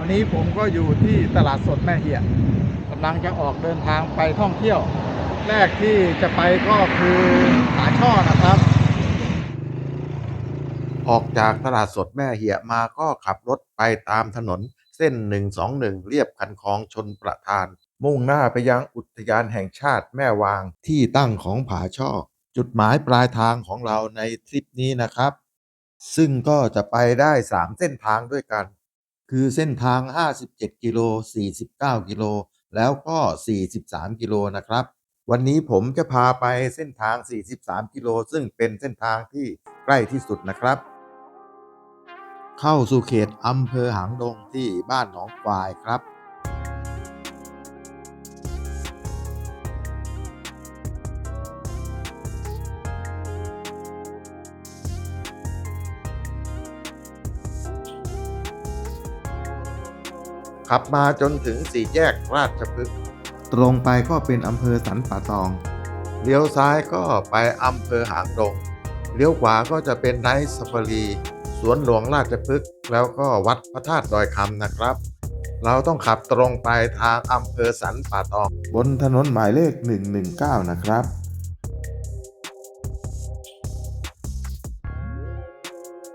วันนี้ผมก็อยู่ที่ตลาดสดแม่เหียกำลังจะออกเดินทางไปท่องเที่ยว แรกที่จะไปก็คือผาช่อนะครับ ออกจากตลาดสดแม่เหียมาก็ขับรถไปตามถนน เส้น 121 เรียบคันคลองชนประทาน มุ่งหน้าไปยังอุทยานแห่งชาติแม่วางที่ตั้งของผาช่อ จุดหมายปลายทางของเราในทริปนี้นะครับ ซึ่งก็จะไปได้ 3 เส้นทางด้วยกัน คือเส้นทาง 57 กิโล 49 กิโล แล้วก็ 43 กิโลนะครับ วันนี้ผมจะพาไปเส้นทาง 43 กิโล ซึ่งเป็นเส้นทางที่ใกล้ที่สุดนะครับ เข้าสู่เขตอำเภอหางดงที่บ้านหนองควายครับ ขับมาจนถึงสี่แยกราชพฤกษ์ตรงไปก็เป็นอำเภอสันป่าตอง เลี้ยวซ้ายก็ไปอำเภอหางดง เลี้ยวขวาก็จะเป็นไนท์ซาฟารี สวนหลวงราชพฤกษ์แล้วก็วัดพระธาตุดอยคำนะครับ เราต้องขับตรงไปทางอำเภอสันป่าตอง บนถนนหมายเลข 119 นะครับ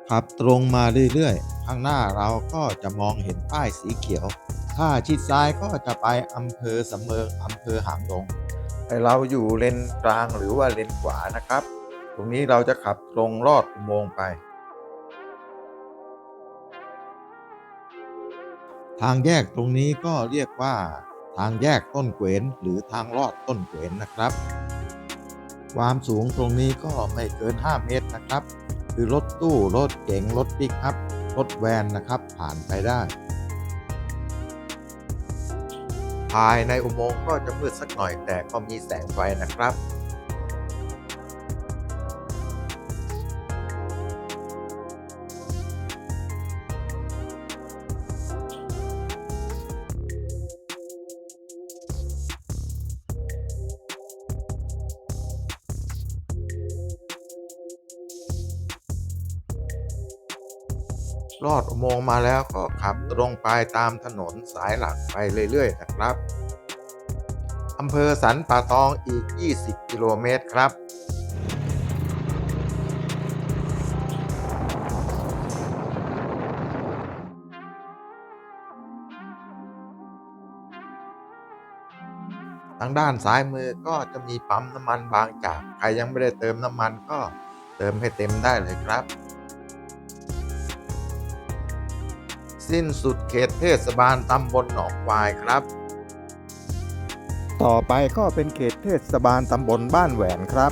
ขับตรงมาเรื่อยๆ ข้างหน้าเราก็จะมองเห็นป้ายสีเขียว ถ้าชิดซ้ายก็จะไปอำเภอสำเมิงอำเภอหางดงให้เราอยู่เลนกลางหรือว่าเลนขวานะครับ ตรงนี้เราจะขับตรงลอดอุโมงค์ไป ทางแยกตรงนี้ก็เรียกว่า ทางแยกต้นเกวนหรือทางลอดต้นเกวนนะครับ ความสูงตรงนี้ก็ไม่เกิน 5 เมตรนะครับ คือรถตู้รถเก๋งรถปิกอัพ รถแวนนะครับ ผ่านไปได้ ภายในอุโมงค์ก็จะมืดสักหน่อยแต่ก็มีแสงไฟนะครับ ลอดอุโมงค์มาแล้วก็ขับตรงไปตามถนนสายหลักไปเรื่อย ๆ นะครับอำเภอสันป่าตองอีก 20 กิโลเมตรครับ ทางด้านซ้ายมือก็จะมีปั๊มน้ำมันบางจาก ใครยังไม่ได้เติมน้ำมันก็เติมให้เต็มได้เลยครับ สิ้นสุดเขตเทศบาลตำบลหนองควายครับ ต่อไปก็เป็นเขตเทศบาลตำบลบ้านแหวนครับ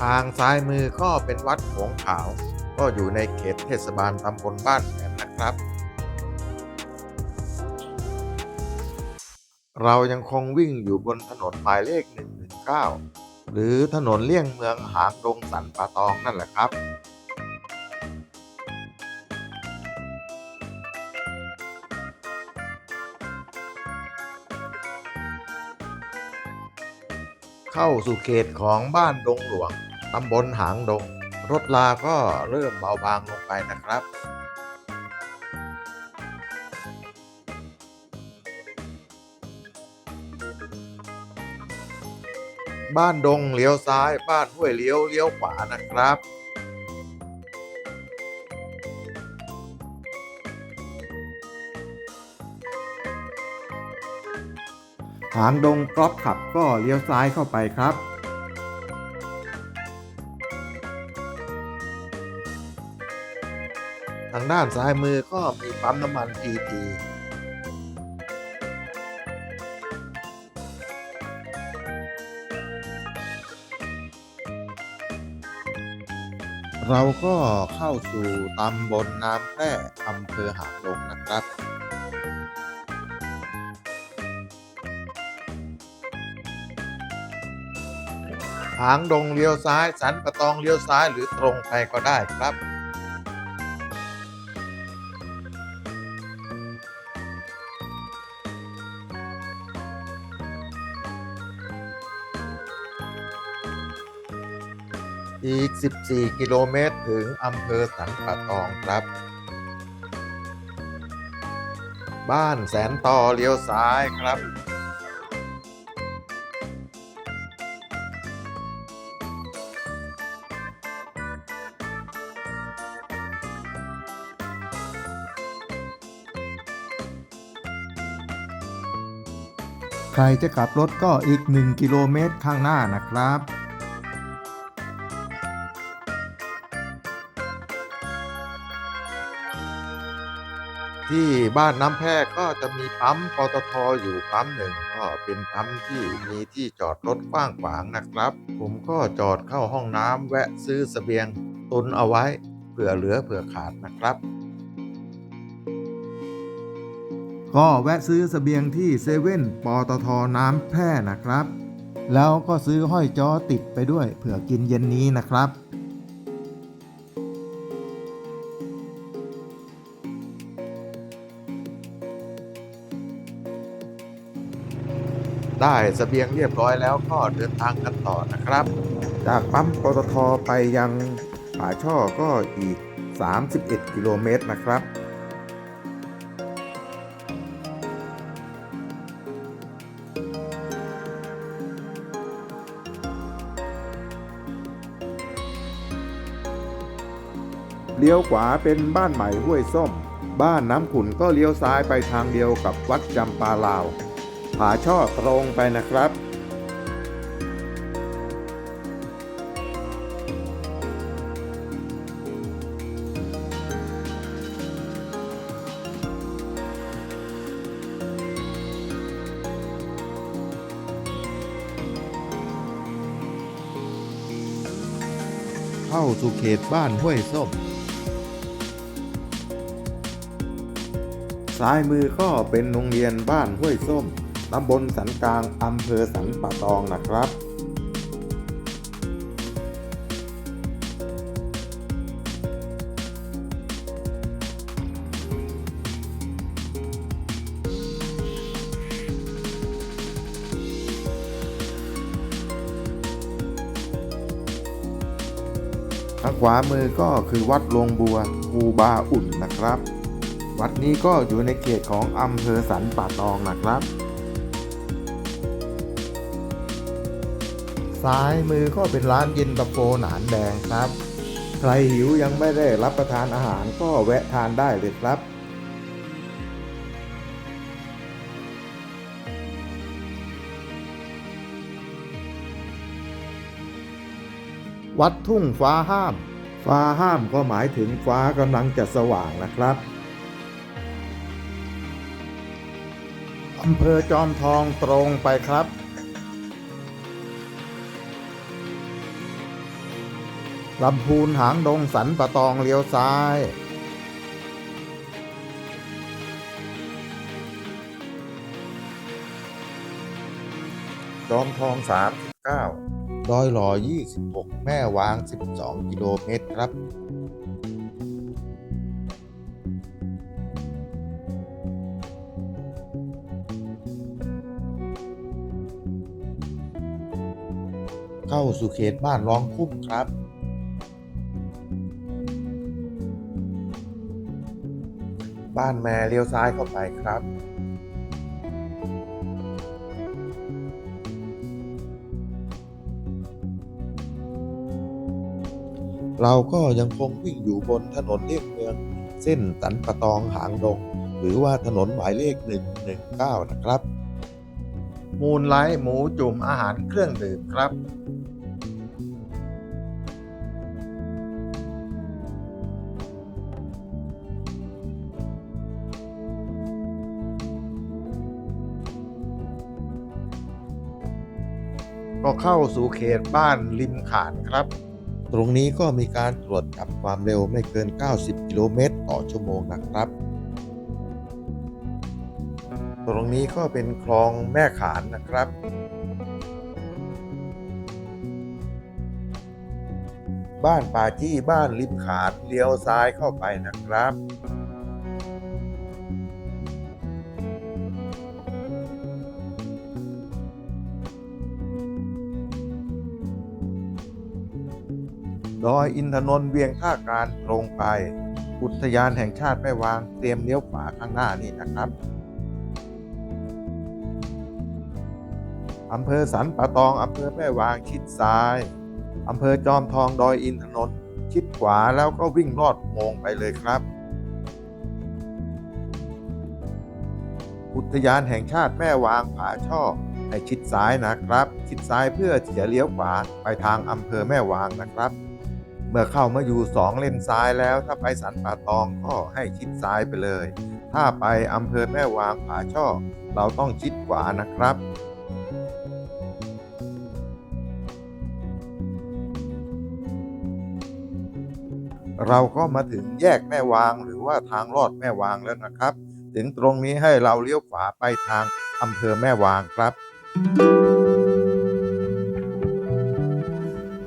ทางซ้ายมือก็เป็นวัดโขงขาว ก็อยู่ในเขตเทศบาลตำบลบ้านแหวนนะครับ เรายังคงวิ่งอยู่บนถนนหมายเลข 119 หรือถนนเลี่ยงเมืองหางดงสันป่าตองนั่นแหละครับ เข้าสู่เขตของบ้านดงหลวงตำบลหางดง รถลาก็เริ่มเบาบางลงไปนะครับบ้านดงเลี้ยวซ้าย บ้านห้วยเลี้ยวเลี้ยวขวานะครับ หางดงกรอบขับก็เลี้ยวซ้ายเข้าไปครับ ทางด้านซ้ายมือก็มีปั๊มน้ำมันพีทีเราก็เข้าสู่ตำบลน้ำแพร่อำเภอหางดงนะครับ หางดงเลี้ยวซ้าย สันปะตองเลี้ยวซ้ายหรือตรงไปก็ได้ครับอีก 14 กิโลเมตร ถึงอำเภอสันป่าตองครับ บ้านแสนต่อเลี้ยวซ้ายครับ รจะกลับรถก็อีก 1 กิโลเมตรข้างหน้านะครับ ที่บ้านน้ำแพรกก็จะมีปั๊มปตทอยู่ปั๊มหนึ่งก็เป็นปั๊มที่มีที่จอดรถกว้างขวางนะครับ ผมก็จอดเข้าห้องน้ำแวะซื้อเสบียงตุนเอาไว้เผื่อเหลือเผื่อขาดนะครับ ก็แวะซื้อเสบียงที่เซเว่นปตทน้ำแพร่นะครับ แล้วก็ซื้อห้อยจ้อติดไปด้วยเผื่อกินเย็นนี้นะครับ ได้เสบียงเรียบร้อยแล้วก็เดินทางกันต่อนะครับ จากปั๊มปตทไปยังผาช่อก็อีก 31 กิโลเมตรนะครับ เลี้ยวขวาเป็นบ้านใหม่ห้วยส้ม บ้านน้ำขุนก็เลี้ยวซ้ายไปทางเดียวกับวัดจำปาลาว ผาช่อตรงไปนะครับเข้าสู่เขตบ้านห้วยส้ม ซ้ายมือก็เป็นโรงเรียนบ้านห้วยส้ม ตำบลสันกลางอำเภอสันป่าตองนะครับทางขวามือก็คือวัดลงบัวภูบาอุ่นนะครับ วัดนี้ก็อยู่ในเขตของอำเภอสันป่าตองนะครับ ซ้ายมือก็เป็นร้านเย็นตาโฟหนานแดงครับ ใครหิวยังไม่ได้รับประทานอาหารก็แวะทานได้เลยครับวัดทุ่งฟ้าห้าม ฟ้าห้ามก็หมายถึงฟ้ากำลังจะสว่างนะครับ อำเภอจอมทองตรงไปครับ ลำพูนหางดงสันปะตองเลี้ยวซ้าย จอมทอง 39ดอยหล่อ 26 แม่วาง 12 กิโลเมตรครับ เข้าสู่เขตบ้านร้องคุ้มครับบ้านแม่เลี้ยวซ้ายเข้าไปครับ เราก็ยังคงวิ่งอยู่บนถนนเลียบเมือง เส้นสันปะตองหางดง หรือว่าถนนหมายเลข 119 นะครับ มูลไลท์หมูจุ่มอาหารเครื่องดื่มครับ เข้าสู่เขตบ้านริมขานครับ ตรงนี้ก็มีการตรวจจับความเร็วไม่เกิน 90 กิโลเมตรต่อชั่วโมงนะครับ ตรงนี้ก็เป็นคลองแม่ขานนะครับบ้านป่าจี้บ้านริมขานเลี้ยวซ้ายเข้าไปนะครับ ดอยอินทนนท์เวียงท่าการตรงไป อุทยานแห่งชาติแม่วางเตรียมเลี้ยวขวาข้างหน้านี่นะครับอำเภอสันป่าตองอำเภอแม่วางชิดซ้ายอำเภอจอมทองดอยอินทนนท์ชิดขวาแล้วก็วิ่งลอดอุโมงไปเลยครับ อุทยานแห่งชาติแม่วางผาช่อให้ชิดซ้ายนะครับ ชิดซ้ายเพื่อที่จะเลี้ยวขวาไปทางอำเภอแม่วางนะครับ เมื่อเข้ามาอยู่สองเลนซ้ายแล้ว ถ้าไปสันป่าตองก็ให้ชิดซ้ายไปเลย ถ้าไปอำเภอแม่วางผาช่อ เราต้องชิดขวานะครับเราก็มาถึงแยกแม่วางหรือว่าทางลอดแม่วางแล้วนะครับ ถึงตรงนี้ให้เราเลี้ยวขวาไปทางอำเภอแม่วางครับ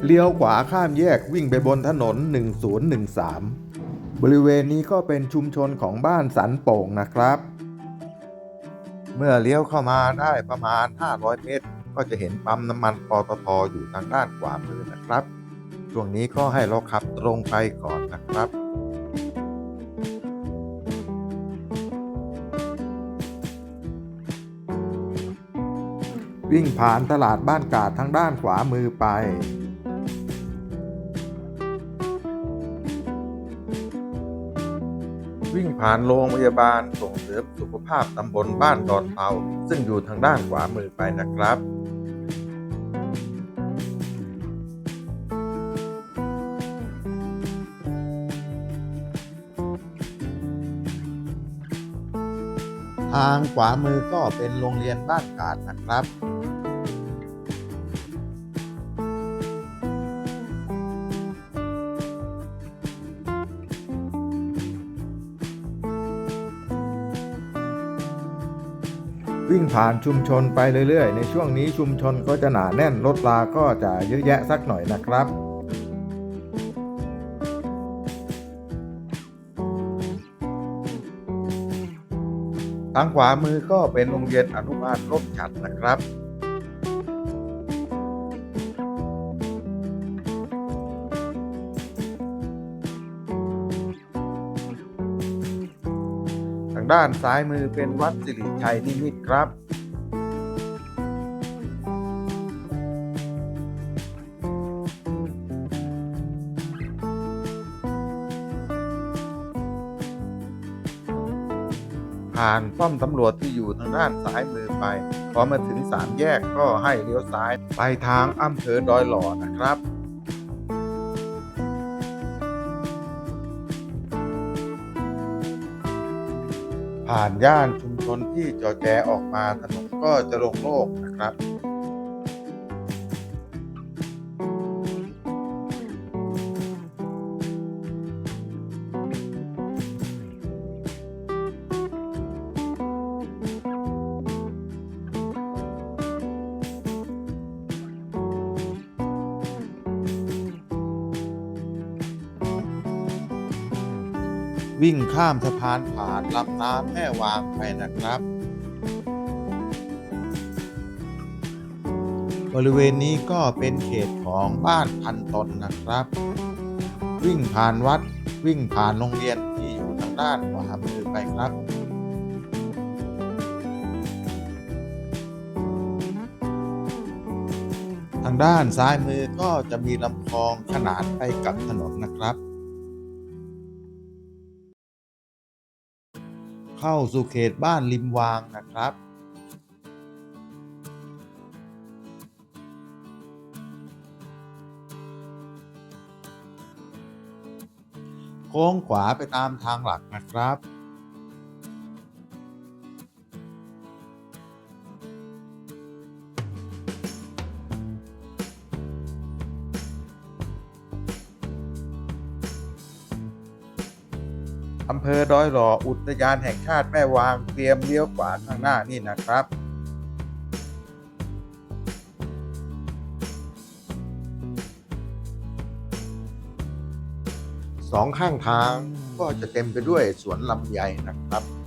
เลี้ยวขวาข้ามแยกวิ่งไปบนถนน 1013 บริเวณนี้ก็เป็นชุมชนของบ้านสันโป่งนะครับ เมื่อเลี้ยวเข้ามาได้ประมาณ 500 เมตร ก็จะเห็นปั๊มน้ำมันปตทอยู่ทางด้านขวามือนะครับ ช่วงนี้ก็ให้เราขับตรงไปก่อนนะครับวิ่งผ่านตลาดบ้านกาดทางด้านขวามือไป ผ่านโรงพยาบาลส่งเสริมสุขภาพตำบลบ้านดอนเตา ซึ่งอยู่ทางด้านขวามือไปนะครับทางขวามือก็เป็นโรงเรียนบ้านกาดนะครับ วิ่งผ่านชุมชนไปเรื่อยๆ ในช่วงนี้ชุมชนก็จะหนาแน่นรถลาก็จะเยอะแยะสักหน่อยนะครับทางขวามือก็เป็นโรงเรียนอนุบาลรถฉัดนะครับ ด้านซ้ายมือเป็นวัดสิริชัยนิมิตรครับ ผ่านป้อมตำรวจที่อยู่ทางด้านซ้ายมือไป พอมาถึงสามแยกก็ให้เลี้ยวซ้ายไปทางอำเภอดอยหล่อนะครับ ผ่านย่านชุมชนที่จอแจออกมาถนนก็จะลงโลกนะครับ วิ่งข้ามสะพานผ่านลำน้ำแม่วางไปนะครับ บริเวณนี้ก็เป็นเขตของบ้านพันตนนะครับ วิ่งผ่านวัดวิ่งผ่านโรงเรียนที่อยู่ทางด้านขวามือไปครับทางด้านซ้ายมือก็จะมีลำคลองขนานไปกับถนนนะครับ เข้าสู่เขตบ้านริมวางนะครับโค้งขวาไปตามทางหลักนะครับ อำเภอดอยหล่ออุทยานแห่งชาติแม่วางเตรียมเลี้ยวขวาข้างหน้านี่นะครับ สองข้างทางก็จะเต็มไปด้วยสวนลำไยนะครับ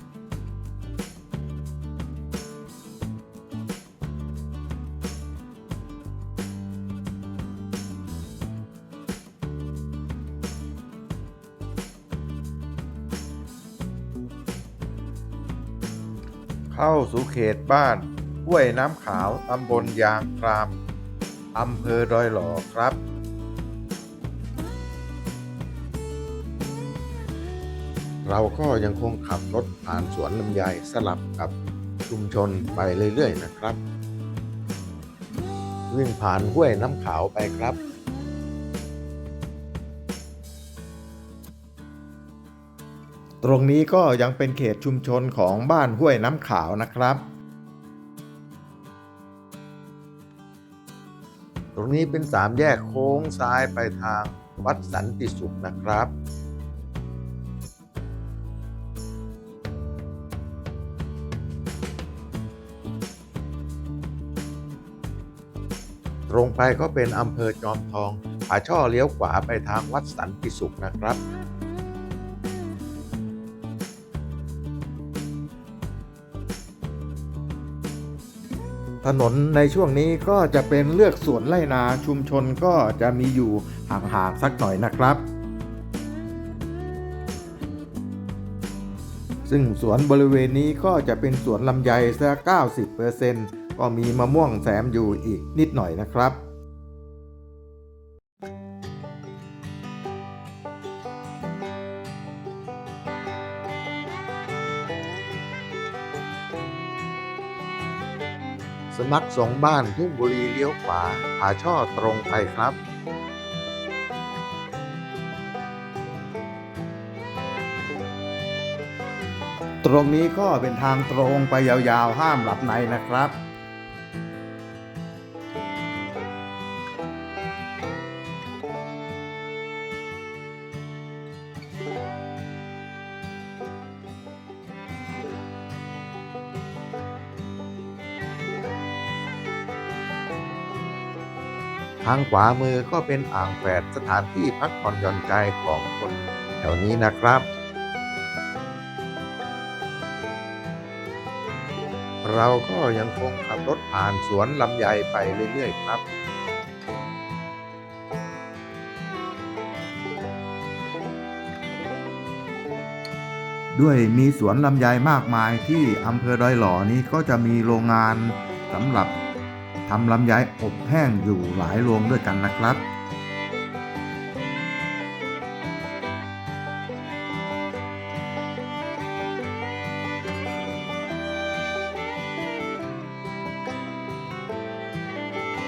เข้าสู่เขตบ้านห้วยน้ำขาวตำบลยางครามอำเภอดอยหล่อครับ เราก็ยังคงขับรถผ่านสวนลำไยสลับกับชุมชนไปเรื่อยๆนะครับ วิ่งผ่านห้วยน้ำขาวไปครับ ตรงนี้ก็ยังเป็นเขตชุมชนของบ้านห้วยน้ำขาวนะครับ ตรงนี้เป็นสามแยกโค้งซ้ายไปทางวัดสันติสุขนะครับ ตรงไปก็เป็นอำเภอจอมทองผาช่อเลี้ยวขวาไปทางวัดสันติสุขนะครับ ถนนในช่วงนี้ก็จะเป็นเลือกสวนไร่นาชุมชนก็จะมีอยู่ห่างๆสักหน่อยนะครับ ซึ่งสวนบริเวณนี้ก็จะเป็นสวนลำไยสัก90%ก็มีมะม่วงแซมอยู่อีกนิดหน่อยนะครับ สมักสงฆ์บ้านทุ่งบุรีเลี้ยวขวาผาช่อตรงไปครับตรงนี้ก็เป็นทางตรงไปยาวๆ ห้ามหลับในนะครับางขวามือก็เป็นอ่างแฝดสถานที่พักผ่อนหย่อนใจของคนแถวนี้นะครับ เราก็ยังคงขับรถผ่านสวนลำไยไปเรื่อยๆครับด้วยมีสวนลำไยมากมายที่อำเภอดอยหล่อนี้ก็จะมีโรงงานสำหรับ ทำลำไยอบแห้งอยู่หลายโรงด้วยกันนะครับ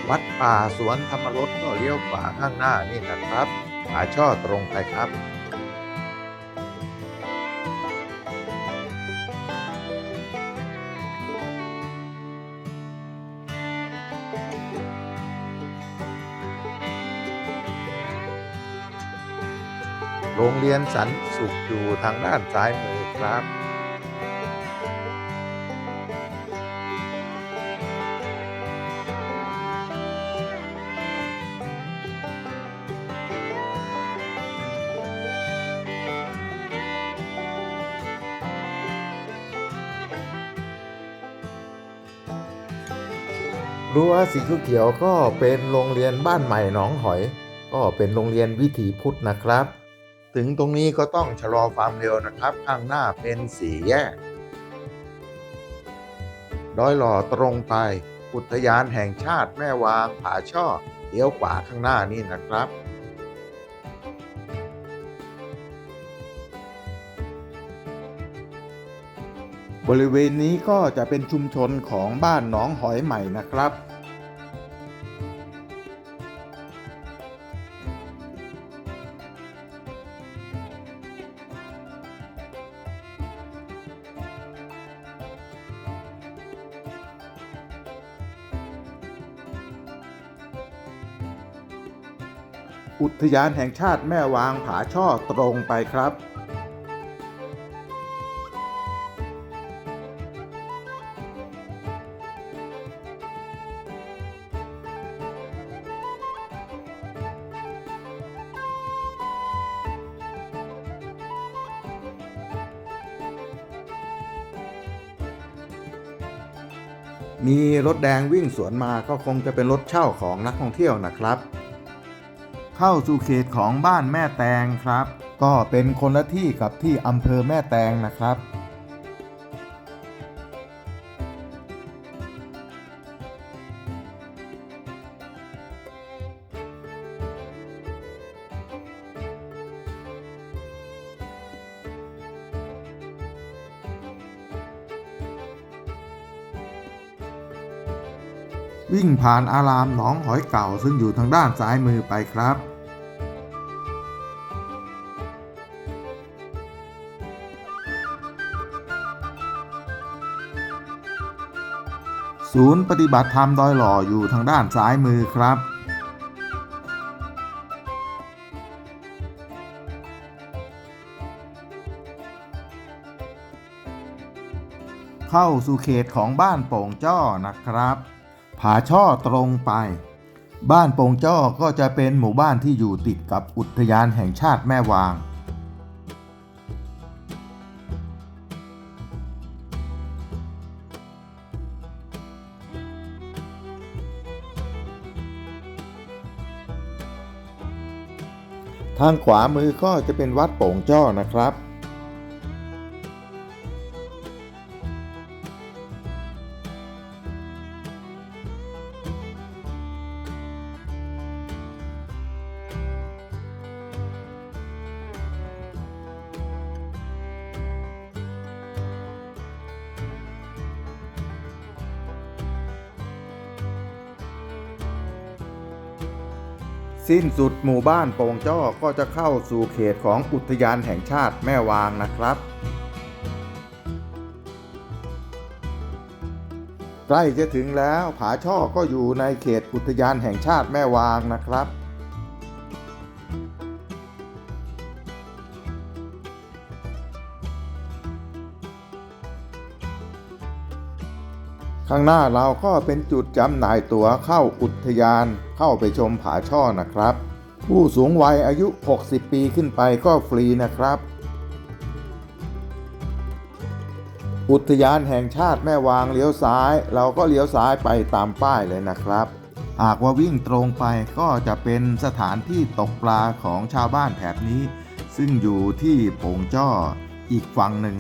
วัดป่าสวนธรรมรสก็เลี้ยวขวาข้างหน้านี่นะครับผาช่อตรงไปครับ เรียนสันสุขอยู่ทางด้านซ้ายมือครับรั้วสีเขียวก็เป็นโรงเรียนบ้านใหม่หนองหอย ก็เป็นโรงเรียนวิถีพุทธนะครับ ถึงตรงนี้ก็ต้องชะลอความเร็วนะครับ ข้างหน้าเป็นสี่แยกดอยหล่อตรงไป อุทยานแห่งชาติแม่วางผาช่อเลี้ยวขวาข้างหน้านี่นะครับ บริเวณนี้ก็จะเป็นชุมชนของบ้านหนองหอยใหม่นะครับ ทยานแห่งชาติแม่วางผาช่อตรงไปครับมีรถแดงวิ่งสวนมาก็คงจะเป็นรถเช่าของนักท่องเที่ยวนะครับ เข้าสู่เขตของบ้านแม่แตงครับ ก็เป็นคนละที่กับที่อำเภอแม่แตงนะครับ วิ่งผ่านอารามหนองหอยเก่าซึ่งอยู่ทางด้านซ้ายมือไปครับ ศูนย์ปฏิบัติธรรมดอยหล่ออยู่ทางด้านซ้ายมือครับเข้าสู่เขตของบ้านโป่งจ้อนะครับ ผาช่อตรงไป บ้านโป่งจ้อก็จะเป็นหมู่บ้านที่อยู่ติดกับอุทยานแห่งชาติแม่วาง ทางขวามือก็จะเป็นวัดโป่งจ้อนะครับ สิ้นสุดหมู่บ้านโป่งจ้อก็จะเข้าสู่เขตของอุทยานแห่งชาติแม่วางนะครับ ใกล้จะถึงแล้วผาช่อก็อยู่ในเขตอุทยานแห่งชาติแม่วางนะครับ ข้างหน้าเราก็เป็นจุดจำหน่ายตั๋วเข้าอุทยานเข้าไปชมผาช่อนะครับ ผู้สูงวัยอายุ 60 ปีขึ้นไปก็ฟรีนะครับ อุทยานแห่งชาติแม่วางเลี้ยวซ้าย เราก็เลี้ยวซ้ายไปตามป้ายเลยนะครับ หากว่าวิ่งตรงไปก็จะเป็นสถานที่ตกปลาของชาวบ้านแถบนี้ ซึ่งอยู่ที่โป่งจ้ออีกฝั่งหนึ่ง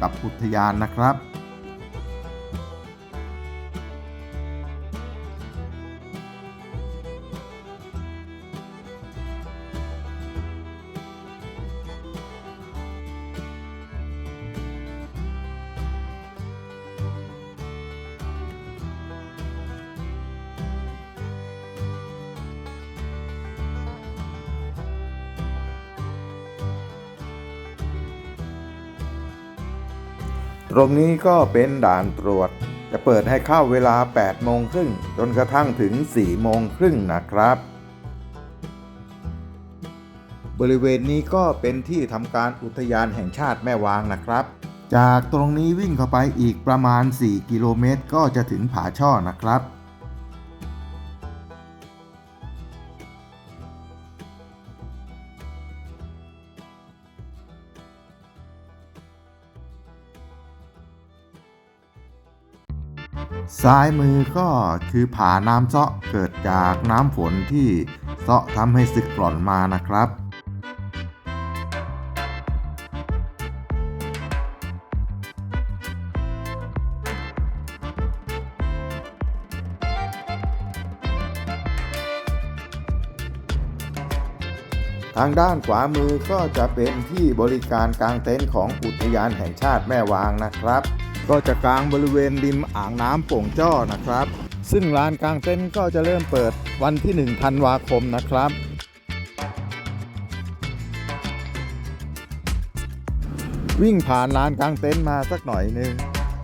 กับอุทยานนะครับ ตรงนี้ก็เป็นด่านตรวจ จะเปิดให้เข้าเวลา 8 โมงครึ่งจนกระทั่งถึง 4 โมงครึ่งนะครับ บริเวณนี้ก็เป็นที่ทำการอุทยานแห่งชาติแม่วางนะครับ จากตรงนี้วิ่งเข้าไปอีกประมาณ 4 กิโลเมตร ก็จะถึงผาช่อนะครับ ซ้ายมือก็คือผาน้ำเซาะเกิดจากน้ำฝนที่เซาะทำให้สึกกร่อนมานะครับ ทางด้านขวามือก็จะเป็นที่บริการกางเต็นท์ของอุทยานแห่งชาติแม่วางนะครับ ก็จะกลางบริเวณริมอ่างน้ำโป่งจ้อนะครับ ซึ่งลานกลางเต็นท์ก็จะเริ่มเปิดวันที่1ธันวาคมนะครับ วิ่งผ่านลานกลางเต็นท์มาสักหน่อยหนึง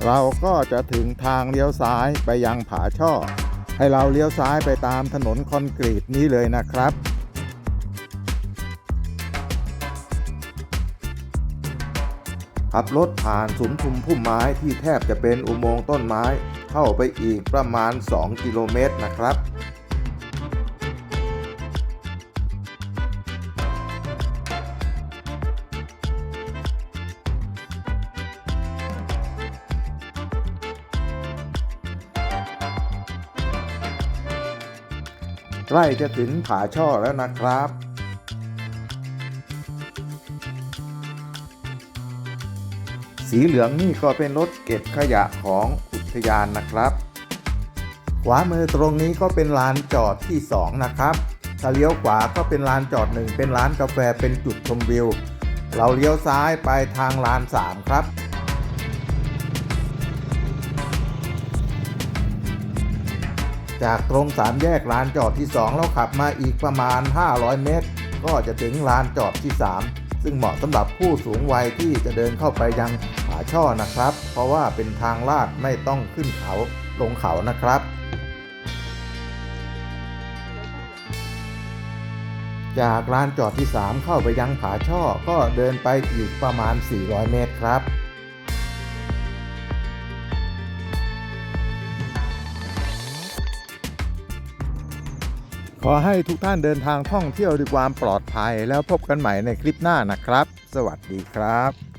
เราก็จะถึงทางเลี้ยวซ้ายไปยังผาช่อ ให้เราเลี้ยวซ้ายไปตามถนนคอนกรีตนี้เลยนะครับ ขับรถผ่านสุมทุมพุ่มไม้ที่แทบจะเป็นอุโมงค์ต้นไม้ เข้าไปอีกประมาณ 2 กิโลเมตรนะครับใกล้จะถึงผาช่อแล้วนะครับ สีเหลืองนี่ก็เป็นรถเก็บขยะของอุทยานนะครับ ขวามือตรงนี้ก็เป็นลานจอดที่ 2 นะครับถ้าเลี้ยวขวาก็เป็นลานจอดหนึ่งเป็นร้านกาแฟเป็นจุดชมวิว เราเลี้ยวซ้ายไปทางลาน 3 ครับจากตรงสามแยกลานจอดที่2แล้วขับมาอีกประมาณ 500 เมตร ก็จะถึงลานจอดที่ 3 ซึ่งเหมาะสำหรับผู้สูงวัยที่จะเดินเข้าไปยัง ช่อนะครับ เพราะว่าเป็นทางลาดไม่ต้องขึ้นเขาลงเขานะครับ จากลานจอดที่ 3 เข้าไปยังผาช่อก็เดินไปอีกประมาณ 400 เมตรครับขอให้ทุกท่านเดินทางท่องเที่ยวด้วยความปลอดภัยแล้วพบกันใหม่ในคลิปหน้านะครับ สวัสดีครับ